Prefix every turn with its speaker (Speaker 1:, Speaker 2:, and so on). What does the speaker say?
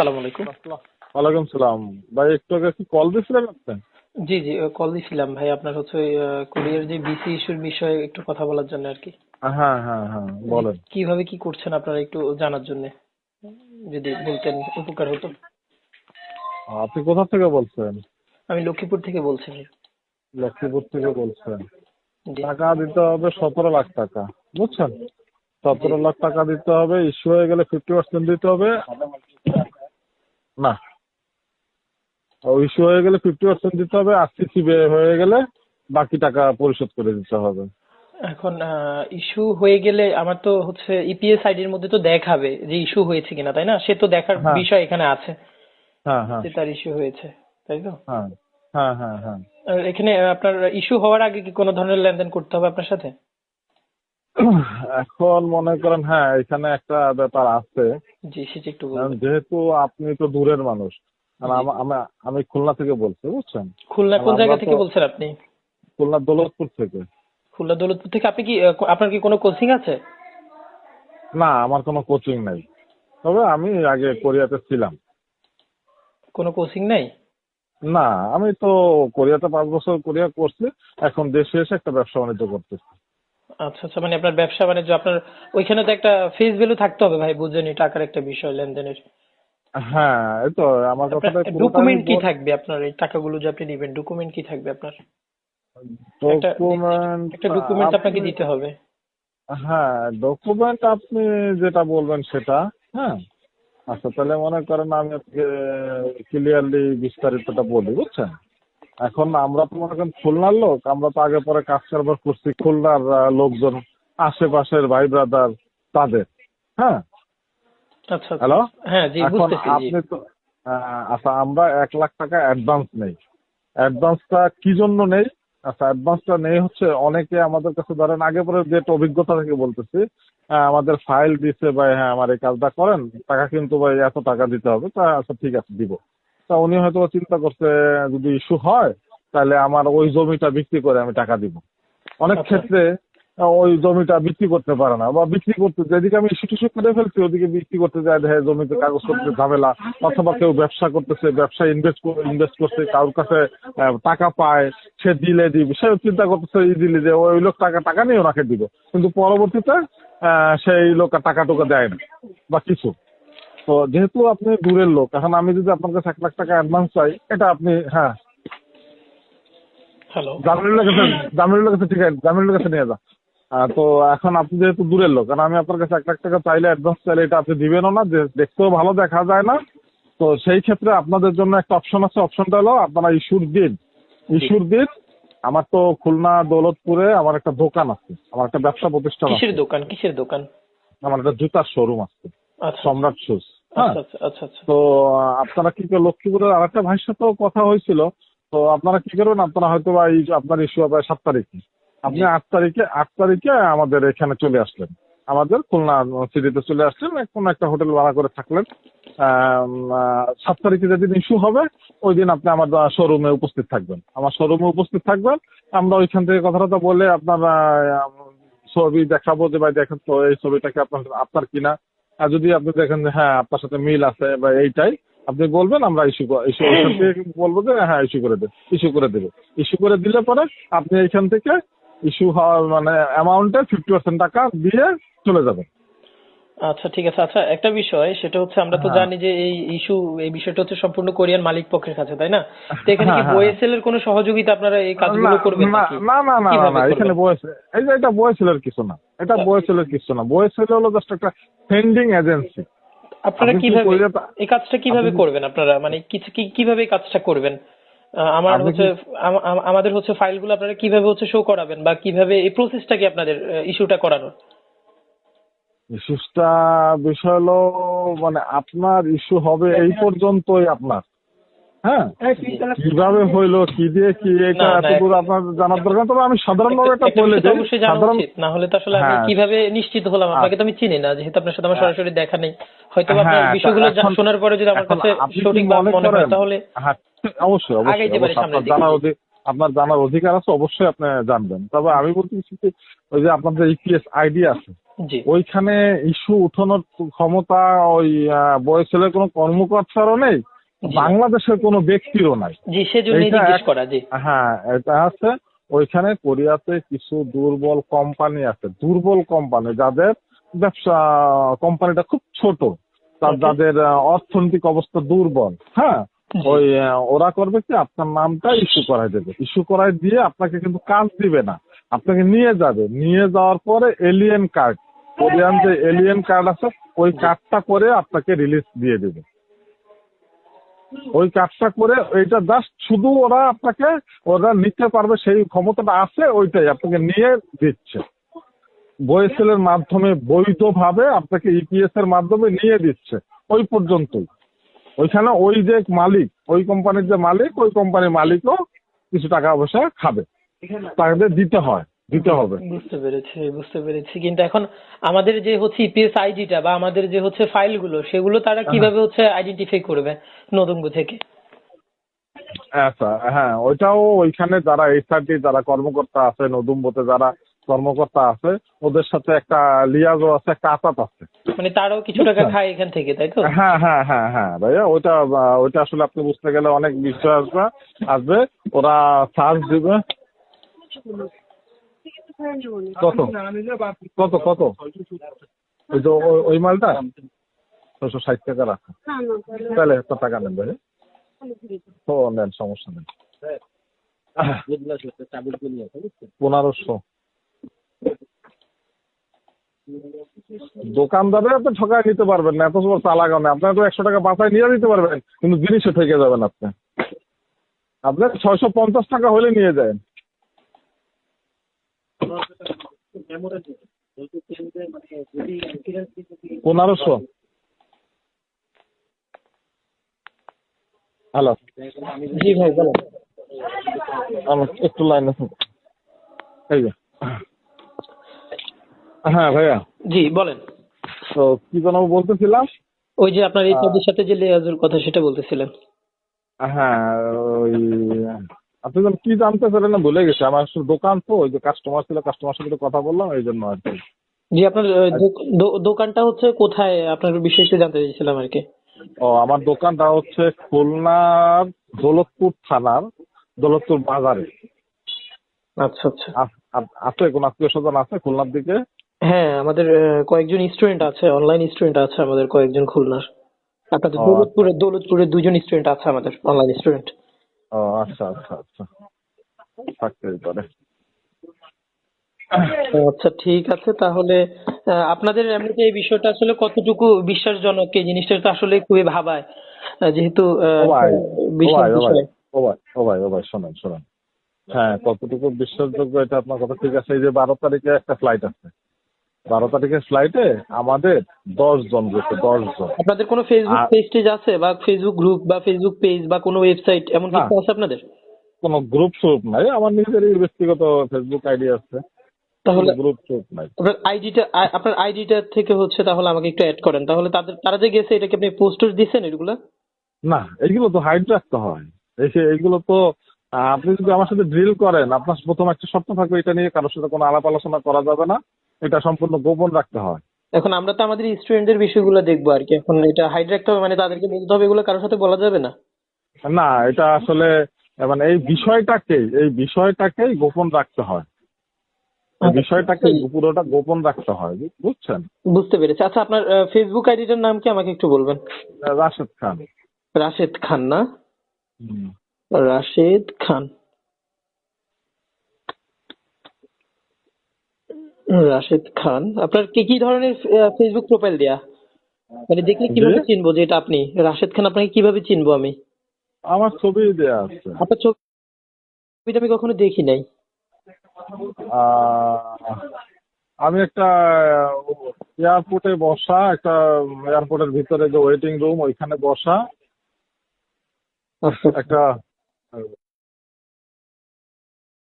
Speaker 1: সালাম আলাইকুম।
Speaker 2: ওয়ালাইকুম সালাম। ভাই একটু আগে কি কল দিয়েছিলেন আপনি?
Speaker 1: জি জি কল দিছিলাম। ভাই আপনার হচ্ছে কুরিয়ার যে বিসি ইস্যুর বিষয়ে একটু কথা বলার জন্য আর কি।
Speaker 2: হ্যাঁ হ্যাঁ হ্যাঁ বলেন।
Speaker 1: কীভাবে কি করছেন আপনারা একটু জানার জন্য? যদি বলতেন উপকার হতো।
Speaker 2: আপনি কোথা থেকে বলছেন?
Speaker 1: আমি লক্ষ্মীপুর থেকে বলছি
Speaker 2: লক্ষ্মীপুর থেকে বলছেন। টাকা দিতে হবে সতেরো লাখ টাকা বুঝছেন? সতেরো লাখ টাকা দিতে হবে ইস্যু হয়ে গেলে ফিফটি পার্সেন্ট দিতে হবে। না। ইস্যু হয়ে গেলে ফিফটি পার্সেন্ট দিতে হবে আরসিসি হয়ে গেলে বাকি টাকা পরিশোধ করে দিতে হবে।
Speaker 1: এখন ইস্যু হয়ে গেলে আমার তো হচ্ছে ইপিএস আইডির মধ্যে তো দেখাবে যে ইস্যু হয়েছে কিনা তাই না? সে তো দেখার
Speaker 2: হ্যাঁ।
Speaker 1: বিষয় এখানে আছে।
Speaker 2: হ্যাঁ হ্যাঁ।
Speaker 1: যে তার ইস্যু হয়েছে তাই তো?
Speaker 2: হ্যাঁ হ্যাঁ হ্যাঁ হ্যাঁ।
Speaker 1: আর এখানে আপনার ইস্যু হওয়ার আগে কি কোনো ধরনের লেনদেন করতে হবে আপনার সাথে?
Speaker 2: এখন মনে করেন হ্যাঁ এখানে একটা ব্যাপার আছে।
Speaker 1: জি সেটা একটু
Speaker 2: যেহেতু আপনি তো দূরের মানুষ
Speaker 1: জি।
Speaker 2: আমা- খুলনা থেকে বলছি বুঝছেন?
Speaker 1: খুলনা কোন জায়গা থেকে বলছেন আপনি?
Speaker 2: খুলনা দৌলতপুর থেকে।
Speaker 1: খুলনা দৌলতপুর থেকে আপনি কি আপনার কি কোনো কোচিং আছে?
Speaker 2: না আমার কোনো কোচিং নাই। তবে আমি আগে কোরিয়াতে ছিলাম।
Speaker 1: কোনো কোচিং নেই?
Speaker 2: না আমি তো কোরিয়াতে পাঁচ বছর কোরিয়া করছি এখন দেশে এসে একটা ব্যবসা বাণিজ্য করতেছি।
Speaker 1: আচ্ছা আচ্ছা মানে আপনার ব্যবসা বাণিজ্য আপনার ওইখানে তো একটা ফেস ভ্যালু থাকতে হবে ভাই বুঝছেনই টাকার একটা বিষয় লেনদেনের।
Speaker 2: হ্যাঁ এই তো আমার কথাটা
Speaker 1: ডকুমেন্ট কি থাকবে আপনার? এই টাকাগুলো যে আপনি নেবেন ডকুমেন্ট কি থাকবে আপনার? একটা-
Speaker 2: ডকুমেন্ট
Speaker 1: একটা ডকুমেন্ট আপনাকে দিতে হবে।
Speaker 2: হ্যাঁ ডকুমেন্ট আপনি যেটা বলবেন সেটা হ্যাঁ। আচ্ছা তাহলে মনে করেন আমি আজকে ক্লিয়ারলি বিস্তারিতটা বলি বুঝছেন? এখন আমরা তো মনে করেন খুলনার লোক আমরা তো আগে পরে কাজ কারবার করছি খুলনার লোকজন আশেপাশের ভাই ব্রাদার তাদের। হ্যাঁ?
Speaker 1: আচ্ছা আচ্ছা।
Speaker 2: হ্যালো
Speaker 1: হ্যাঁ
Speaker 2: এখন আপনি তো আচ্ছা আমরা এক লাখ টাকা অ্যাডভান্স নেই। অ্যাডভান্সটা কি জন্য নেই? আচ্ছা অ্যাডভান্সটা নেই হচ্ছে অনেকে আমাদের কাছে ধরেন আগে পরে যেটা অভিজ্ঞতা থেকে বলতেছি আমাদের ফাইল দিচ্ছে ভাই হ্যাঁ আমার এই কাজটা করেন টাকা কিন্তু ভাই এত টাকা দিতে হবে তা আচ্ছা ঠিক আছে দিব। তা উনি হয়তো চিন্তা করছে যদি ইস্যু হয় তাহলে আমার ওই জমিটা বিক্রি করে আমি টাকা দিব। অনেক
Speaker 1: আচ্ছা।
Speaker 2: ক্ষেত্রে ওই জমিটা বিক্রি করতে পারে না বা বিক্রি করতে যেদিকে আমি ইস্যু টিস্যু করে ফেলছি ওদিকে বিক্রি করতে যায় দেখে জমিতে কাগজ করতে ঝামেলা অথবা কেউ ব্যবসা করতেছে ব্যবসা ইনভেস্ট ইনভেস্ট করছে কারোর কাছে টাকা পায় সে দিলে দিবে সে চিন্তা করতেছে ইজিলি যে ওই লোক টাকা টাকা নিয়ে ওনাকে দিব। কিন্তু পরবর্তীতে আহ, সেই লোক টাকা টুকা দেয় না বা কিছু। তো যেহেতু আপনি দূরের লোক এখন আমি যদি আপনার কাছে এক লাখ টাকা অ্যাডভান্স চাই এটা আপনি হ্যাঁ।
Speaker 1: হ্যালো
Speaker 2: জামিনুলের কাছে জামিনুলের কাছে ঠিক আছে জামিনুলের কাছে নিয়ে যা তো এখন আপনি যেহেতু দূরের লোক কারণ আমি আপনার কাছে এক লাখ টাকা চাইলে অ্যাডভান্স চাইলে এটা আপনি দিবেনও না যে দেখতেও ভালো দেখা যায় না। তো সেই ক্ষেত্রে আপনাদের জন্য একটা অপশন আছে অপশনটা হলো আপনারা ইস্যুর দিন ইস্যুর দিন আমার তো খুলনা দৌলতপুরে আমার একটা দোকান আছে আমার একটা ব্যবসা প্রতিষ্ঠান
Speaker 1: কিসের দোকান কিসের দোকান?
Speaker 2: আমার একটা জুতার শোরুম আছে। সম্রাট শুজ হ্যাঁ।
Speaker 1: আচ্ছা আচ্ছা আচ্ছা আচ্ছা।
Speaker 2: তো আপনারা কি করে লক্ষ্মীপুরের আরেকটা ভাইয়ের সাথেও কথা হয়েছিল? তো আপনারা কি করবেন? আপনারা হয়তো বা এই আপনার ইস্যু হবে সাত তারিখে। আপনি আট তারিখে আট তারিখে আমাদের এখানে চলে আসলেন। আমাদের খুলনা সিটিতে চলে আসলেন। কোনো একটা হোটেল ভাড়া করে থাকলেন। আহ, সাত তারিখে যেদিন ইস্যু হবে ওই দিন আপনি আমার শোরুমে উপস্থিত থাকবেন। আমার শোরুমে উপস্থিত থাকবেন। আমরা ওইখান থেকে কথাটা বলে আপনার আহ, ছবি দেখাবো যে ভাই দেখেন তো এই ছবিটাকে আপনার আপনার কিনা? আর যদি আপনি দেখেন যে হ্যাঁ আপনার সাথে মিল আছে বা এইটাই আপনি বলবেন আমরা ইস্যু ইস্যু ওইখান থেকে বলব যে হ্যাঁ ইস্যু করে দেবে ইস্যু করে দেবে। ইস্যু করে দিলে পরে আপনি এইখান থেকে ইস্যু হওয়ার মানে অ্যামাউন্টে ফিফটি পার্সেন্ট টাকা দিয়ে চলে যাবেন।
Speaker 1: আচ্ছা ঠিক আছে। আচ্ছা একটা বিষয় সেটা হচ্ছে আমরা তো
Speaker 2: হ্যাঁ।
Speaker 1: জানি যে এই ইস্যু এই বিষয়টা হচ্ছে সম্পূর্ণ কোরিয়ান মালিক পক্ষের কাছে তাই না? তো এখানে কি
Speaker 2: হ্যাঁ, হ্যাঁ।
Speaker 1: এর কোনো সহযোগিতা আপনারা এই কাজগুলো করবেন
Speaker 2: না
Speaker 1: নাকি?
Speaker 2: না না না না এখানে বয়স এই যে এটা বয়সেলের কিছু না এটা
Speaker 1: আচ্ছা।
Speaker 2: বয়সেলের কিছু না। বয়সেল হলো জাস্ট একটা সেন্ডিং এজেন্সি
Speaker 1: আপনারা কীভাবে এই কাজটা কীভাবে করবেন আপনারা? মানে কি কীভাবে কাজটা করবেন? আমার হচ্ছে আম- আম- আমাদের হচ্ছে ফাইলগুলো আপনারা কীভাবে হচ্ছে শো করাবেন বা কীভাবে এই প্রসেসটা কি আপনাদের ইস্যুটা করানোর?
Speaker 2: ইস্যুসটা বিষয় হলো মানে আপনার ইস্যু হবে এই পর্যন্তই আপনার। হ্যাঁ? কীভাবে হইল কি দিয়ে কি এটা
Speaker 1: না, না,
Speaker 2: এত আপনার জানার দরকার তবে আমি সাধারণভাবে একটা বলে দিই সাধারণ
Speaker 1: না হলে তো আসলে আমি
Speaker 2: হ্যাঁ।
Speaker 1: কীভাবে নিশ্চিত হলাম? আপনাকে তো আমি চিনি না যেহেতু আপনার সাথে আমার
Speaker 2: হ্যাঁ।
Speaker 1: সরাসরি দেখা নেই। হয়তো আপনার
Speaker 2: হ্যাঁ,
Speaker 1: বিষয়গুলো শোনার পরে যদি আমার কাছে সঠিক
Speaker 2: মনে
Speaker 1: হয় তাহলে
Speaker 2: হ্যাঁ অবশ্যই অবশ্যই। আপনার। জানার আপনার জানার অধিকার আছে অবশ্যই আপনি জানবেন। তবে আমি বলতেছি কি ওই যে আপনাদের ইপিএস আইডি আছে ওইখানে ইস্যু উঠানোর ক্ষমতা ওই বয়সের কোনো কর্মকর্তারও নেই বাংলাদেশের কোনো ব্যক্তিরও নাই। হ্যাঁ এটা আছে। ওইখানে কোরিয়াতে কিছু দুর্বল কোম্পানি আছে দুর্বল কোম্পানি যাদের ব্যবসা কোম্পানিটা খুব ছোট তার যাদের অর্থনৈতিক অবস্থা দুর্বল হ্যাঁ? ওই ওরা করবে কি আপনার নামটা ইস্যু করাই দেবে। ইস্যু করাই দিয়ে আপনাকে কিন্তু কাজ দিবে না। আপনাকে নিয়ে যাবে। নিয়ে যাওয়ার পরে এলিয়েন কার্ড কোরিয়ান যে এলিয়েন কার্ড আছে ওই কার্ডটা করে আপনাকে রিলিজ দিয়ে দেবে। ওই কাজটা করে ওইটা জাস্ট শুধু ওরা আপনাকে ওরা নিতে পারবে সেই ক্ষমতাটা আছে ওইটাই আপনাকে নিয়ে দিচ্ছে। বয়েসেলের মাধ্যমে বৈধভাবে আপনাকে ইপিএস এর মাধ্যমে নিয়ে দিচ্ছে ওই পর্যন্তই। ওইখানে ওই যে মালিক ওই কোম্পানির যে মালিক ওই কোম্পানির মালিকও কিছু টাকা পয়সা খাবে। তাদের দিতে হয়। দিতে হবে।
Speaker 1: বুঝতে পেরেছি বুঝতে পেরেছি। কিন্তু এখন আমাদের যে হচ্ছে ইপিএস আইডিটা বা আমাদের যে হচ্ছে ফাইলগুলো সেগুলো তারা কীভাবে হচ্ছে আইডেন্টিফাই করবে নতুনগু থেকে?
Speaker 2: আচ্ছা হ্যাঁ ওইটাও ওইখানে যারা এইচআরটি যারা কর্মকর্তা আছে নদুম্বতে যারা কর্মকর্তা আছে ওদের সাথে একটা লিয়াজও আছে একটা আতাত আছে।
Speaker 1: মানে তারাও কিছু টাকা
Speaker 2: বুঝছেন?
Speaker 1: খায় এখান থেকে তাই তো?
Speaker 2: হ্যাঁ হ্যাঁ হ্যাঁ হ্যাঁ ভাইয়া ওইটা ওইটা আসলে আপনি বুঝতে গেলে অনেক বিষয় আসবে। আসবে ওরা চার্জ দিবে। কত? কত কত? ওই যে ওই- মালটা? ছয়শো ষাট টাকা রাখো। তাহলে এত টাকা নেন ভাই তো নেন সমস্যা নেই। পনেরোশো। দোকানদারে আপনি ঠকায় নিতে পারবেন না এত সময় চালাগাও না আপনার তো একশো টাকা বাসায় নিয়ে দিতে পারবেন কিন্তু জিনিসও থেকে যাবেন আপনি। আপনার ছয়শো পঞ্চাশ টাকা হলে নিয়ে যায় পনেরোশো। হ্যালো।
Speaker 1: জি ভাই
Speaker 2: আমার একটু লাইন আছে এই যে। হ্যাঁ ভাইয়া।
Speaker 1: জি বলেন।
Speaker 2: তো কি যেন বলতেছিলাম?
Speaker 1: ওই যে আপনার এই সাথে যে লেয়াজুর কথা সেটা বলতেছিলেন।
Speaker 2: হ্যাঁ ওই আপনি যেন কি জানতে চাইলেন না ভুলে গেছি আমার আসলে দোকান তো ওই যে কাস্টমার ছিল কাস্টমার সাথে একটু কথা বললাম এই জন্য আর কি।
Speaker 1: জি আপনার দোকানটা হচ্ছে কোথায়? আপনার বিষয়ে একটু জানতে চাইছিলাম আর কি।
Speaker 2: ও আমার দোকানটা হচ্ছে খুলনার দৌলতপুর থানার দৌলতপুর বাজারে।
Speaker 1: আচ্ছা আচ্ছা।
Speaker 2: আছে কোন আত্মীয় স্বজন আছে খুলনার দিকে?
Speaker 1: হ্যাঁ আমাদের কয়েকজন স্টুডেন্ট আছে অনলাইন স্টুডেন্ট আছে আমাদের কয়েকজন খুলনার। আপনাদের দৌলতপুরে দৌলতপুরে দুজন স্টুডেন্ট আছে আমাদের অনলাইন স্টুডেন্ট
Speaker 2: ও আচ্ছা আচ্ছা আচ্ছা। থাকতেই পারে।
Speaker 1: আচ্ছা ঠিক আছে তাহলে আপনাদের এমনিতে এই বিষয়টা আসলে কতটুকু বিশ্বাসজনক? এই জিনিসটা তো আসলে খুবই ভাবায় যেহেতু
Speaker 2: শোনেন শোনেন। হ্যাঁ কতটুকু বিশ্বাসযোগ্য এটা আপনার কথা ঠিক আছে এই যে বারো তারিখে একটা ফ্লাইট আছে। বারো তারিখের ফ্লাইটে আমাদের দশ জন গেছে দশ জন
Speaker 1: আপনাদের কোনো ফেসবুক পেজ টেজ আছে বা ফেসবুক গ্রুপ বা ফেসবুক পেজ বা কোনো ওয়েবসাইট এমন কিছু আছে আপনাদের?
Speaker 2: কোনো গ্রুপ ট্রুপ নাই। আমার নিজেরই ব্যক্তিগত ফেসবুক আইডি আছে।
Speaker 1: তাহলে
Speaker 2: গ্রুপ ট্রুপ নাই।
Speaker 1: আপনার আইডিটা আপনার আইডিটা থেকে হচ্ছে তাহলে আমাকে একটু অ্যাড করেন। তাহলে তাদের তারা যে গেছে এটাকে আপনি পোস্টার দিচ্ছেন এগুলো?
Speaker 2: না এইগুলো তো হাইড রাখতে হয়। এই যে এইগুলো তো আপনি যদি আমার সাথে ড্রিল করেন আপনার প্রথম একটা স্বপ্ন থাকবে এটা নিয়ে কারোর সাথে কোনো আলাপ আলোচনা করা যাবে না। এটা সম্পূর্ণ গোপন রাখতে হয়।
Speaker 1: এখন আমরা তো আমাদের স্টুডেন্টদের বিষয়গুলো দেখব আর কি। এখন এটা হাইড রাখতে হবে মানে তাদেরকে বলতে হবে এগুলো কারোর সাথে বলা যাবে না।
Speaker 2: না এটা আসলে মানে এই বিষয়টাকেই এই বিষয়টাকেই গোপন রাখতে হয়। বিষয়টাকে পুরোটা গোপন রাখতে হয় বুঝছেন?
Speaker 1: বুঝতে পেরেছি। আচ্ছা আপনার ফেসবুক আইডিটার নাম কি আমাকে একটু বলবেন?
Speaker 2: রাশেদ খান।
Speaker 1: রাশেদ খান না? রাশেদ খান। রাশেদ খান। আপনার কি কি ধরনের ফেসবুক প্রোফাইল দেয়া? মানে দেখলে কীভাবে চিনবো যে এটা আপনি? রাশেদ খান আপনাকে কীভাবে চিনবো আমি?
Speaker 2: আমার ছবি দেয়া আছে।
Speaker 1: আপনার ছবিটা আমি কখনো দেখি নাই।
Speaker 2: আমি একটা এয়ারপোর্টে বসা একটা এয়ারপোর্টের ভিতরে যে ওয়েটিং রুম ওইখানে বসা।
Speaker 1: আচ্ছা।
Speaker 2: একটা